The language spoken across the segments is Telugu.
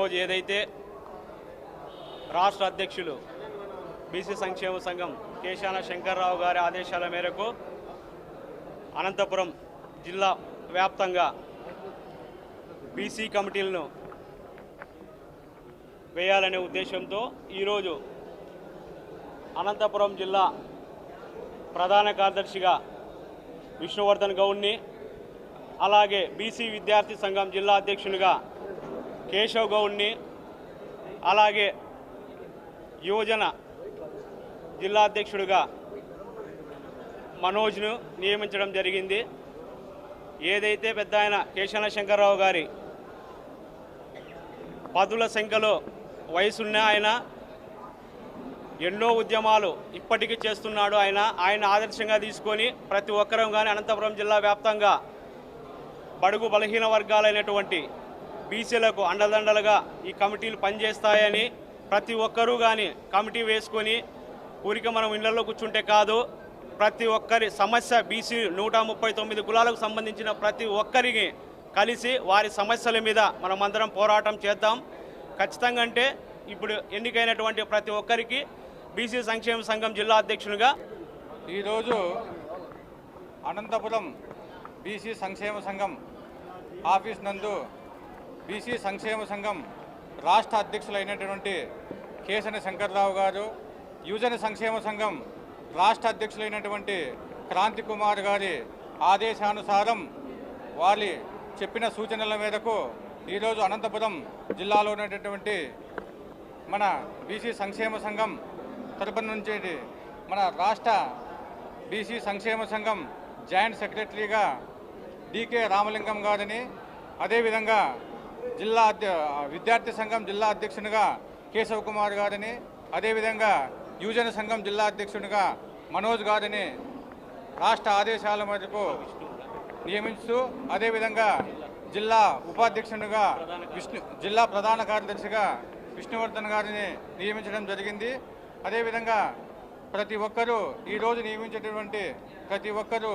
ఈరోజు ఏదైతే రాష్ట్ర అధ్యక్షులు బీసీ సంక్షేమ సంఘం కేశాన శంకర్రావు గారి ఆదేశాల మేరకు అనంతపురం జిల్లా వ్యాప్తంగా బీసీ కమిటీలను వేయాలనే ఉద్దేశంతో ఈరోజు అనంతపురం జిల్లా ప్రధాన కార్యదర్శిగా విష్ణువర్ధన్ గౌడ్ని అలాగే బీసీ విద్యార్థి సంఘం జిల్లా అధ్యక్షునిగా కేశవ్ గౌడ్ని అలాగే యువజన జిల్లా అధ్యక్షుడిగా మనోజ్ను నియమించడం జరిగింది. ఏదైతే పెద్ద ఆయన కేశవ శంకర్రావు గారి పదుల సంఖ్యలో వయసున్న ఆయన ఎన్నో ఉద్యమాలు ఇప్పటికీ చేస్తున్నాడు ఆయన ఆయన ఆదర్శంగా తీసుకొని ప్రతి ఒక్కరం కానీ అనంతపురం జిల్లా వ్యాప్తంగా బడుగు బలహీన వర్గాలైనటువంటి బీసీలకు అండదండలుగా ఈ కమిటీలు పనిచేస్తాయని ప్రతి ఒక్కరూ కానీ కమిటీ వేసుకొని ఊరికి మనం ఇళ్ళలో కూర్చుంటే కాదు ప్రతి ఒక్కరి సమస్య బీసీ నూట ముప్పై తొమ్మిది కులాలకు సంబంధించిన ప్రతి ఒక్కరికి కలిసి వారి సమస్యల మీద మనం అందరం పోరాటం చేద్దాం. ఖచ్చితంగా అంటే ఇప్పుడు ఎన్నికైనటువంటి ప్రతి ఒక్కరికి బీసీ సంక్షేమ సంఘం జిల్లా అధ్యక్షునిగా ఈరోజు అనంతపురం బీసీ సంక్షేమ సంఘం ఆఫీస్ నందు బీసీ సంక్షేమ సంఘం రాష్ట్ర అధ్యక్షులైనటువంటి కేసని శంకర్రావు గారు యువజన సంక్షేమ సంఘం రాష్ట్ర అధ్యక్షులైనటువంటి క్రాంతి కుమార్ గారి ఆదేశానుసారం వారి చెప్పిన సూచనల మేరకు ఈరోజు అనంతపురం జిల్లాలో ఉన్నటువంటి మన బీసీ సంక్షేమ సంఘం తరపున నుంచి మన రాష్ట్ర బీసీ సంక్షేమ సంఘం జాయింట్ సెక్రటరీగా డికే రామలింగం గారిని అదేవిధంగా జిల్లా అధ్య విద్యార్థి సంఘం జిల్లా అధ్యక్షునిగా కేశవ్ కుమార్ గారిని అదేవిధంగా యువజన సంఘం జిల్లా అధ్యక్షునిగా మనోజ్ గారిని రాష్ట్ర ఆదేశాల మేరకు నియమిస్తూ అదేవిధంగా జిల్లా ఉపాధ్యక్షునిగా విష్ణు జిల్లా ప్రధాన కార్యదర్శిగా విష్ణువర్ధన్ గారిని నియమించడం జరిగింది. అదేవిధంగా ప్రతి ఒక్కరూ ఈరోజు నియమించేటటువంటి ప్రతి ఒక్కరూ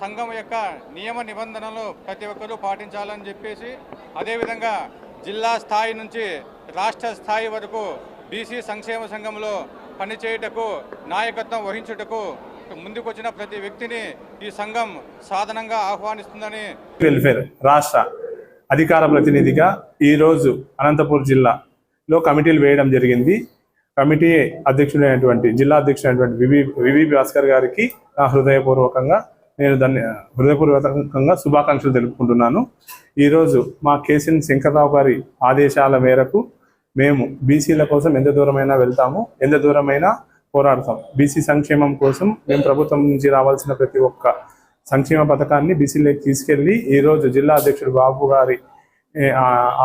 సంఘం యొక్క నియమ నిబంధనలు ప్రతి ఒక్కరూ పాటించాలని చెప్పేసి అదేవిధంగా జిల్లా స్థాయి నుంచి రాష్ట్ర స్థాయి వరకు బీసీ సంక్షేమ సంఘంలో పనిచేయుటకు నాయకత్వం వహించుటకు ముందుకొచ్చిన ప్రతి వ్యక్తిని ఈ సంఘం సాధనంగా ఆహ్వానిస్తుందని వెల్ఫేర్ రాష్ట్ర అధికార ప్రతినిధిగా ఈరోజు అనంతపూర్ జిల్లాలో కమిటీలు వేయడం జరిగింది. కమిటీ అధ్యక్షుడైనటువంటి జిల్లా అధ్యక్షుడైనటువంటి వివి వివి భాస్కర్ గారికి నా హృదయపూర్వకంగా నేను దాన్ని హృదయపూర్వకంగా శుభాకాంక్షలు తెలుపుకుంటున్నాను. ఈరోజు మా కేసీఎన్ శంకర్రావు గారి ఆదేశాల మేరకు మేము బీసీల కోసం ఎంత దూరమైనా వెళ్తాము ఎంత దూరమైనా పోరాడతాం. బీసీ సంక్షేమం కోసం మేము ప్రభుత్వం నుంచి రావాల్సిన ప్రతి ఒక్క సంక్షేమ పథకాన్ని బీసీలోకి తీసుకెళ్ళి ఈరోజు జిల్లా అధ్యక్షుడు బాబు గారి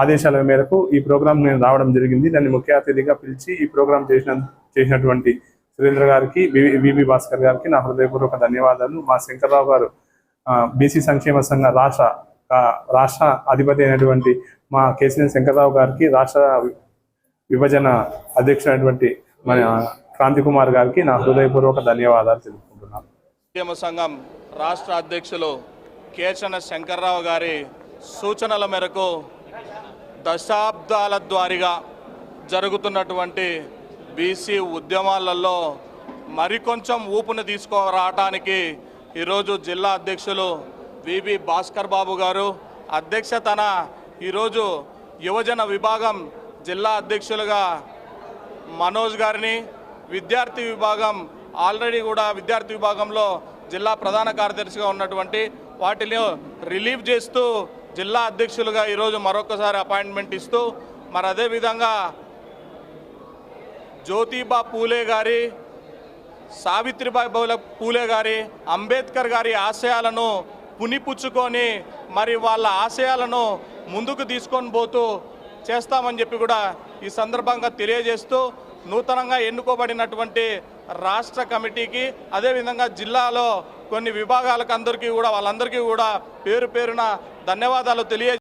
ఆదేశాల మేరకు ఈ ప్రోగ్రాం నేను రావడం జరిగింది. దాన్ని ముఖ్య అతిథిగా పిలిచి ఈ ప్రోగ్రాం చేసిన చేసినటువంటి సురేంద్ర గారికి వివి భాస్కర్ గారికి నా హృదయపూర్వక ధన్యవాదాలు. మా శంకర్రావు గారు బీసీ సంక్షేమ సంఘ రాష్ట్ర రాష్ట్ర అధిపతి అయినటువంటి మా కేసీఎన్ శంకర్రావు గారికి రాష్ట్ర విభజన అధ్యక్షుడైనటువంటి మన క్రాంతి కుమార్ గారికి నా హృదయపూర్వక ధన్యవాదాలు తెలుపుకుంటున్నాను. సంక్షేమ సంఘం రాష్ట్ర అధ్యక్షులు కేచన శంకర్రావు గారి సూచనల మేరకు దశాబ్దాల ద్వారిగా జరుగుతున్నటువంటి బీసీ ఉద్యమాలలో మరికొంచెం ఊపును తీసుకురావటానికి ఈరోజు జిల్లా అధ్యక్షులు వివి భాస్కర్ బాబు గారు అధ్యక్షతన ఈరోజు యువజన విభాగం జిల్లా అధ్యక్షులుగా మనోజ్ గారిని విద్యార్థి విభాగం ఆల్రెడీ కూడా విద్యార్థి విభాగంలో జిల్లా ప్రధాన కార్యదర్శిగా ఉన్నటువంటి వాటిని రిలీవ్ చేస్తూ జిల్లా అధ్యక్షులుగా ఈరోజు మరొకసారి అపాయింట్మెంట్ ఇస్తూ మరి అదేవిధంగా జ్యోతిబా పూలే గారి సావిత్రిబాయి బౌల పూలే గారి అంబేద్కర్ గారి ఆశయాలను పునిపుచ్చుకొని మరి వాళ్ళ ఆశయాలను ముందుకు తీసుకొని పోతూ చేస్తామని చెప్పి కూడా ఈ సందర్భంగా తెలియజేస్తూ నూతనంగా ఎన్నుకోబడినటువంటి రాష్ట్ర కమిటీకి అదేవిధంగా జిల్లాలో కొన్ని విభాగాలకు అందరికీ కూడా వాళ్ళందరికీ కూడా పేరు పేరున ధన్యవాదాలు తెలియ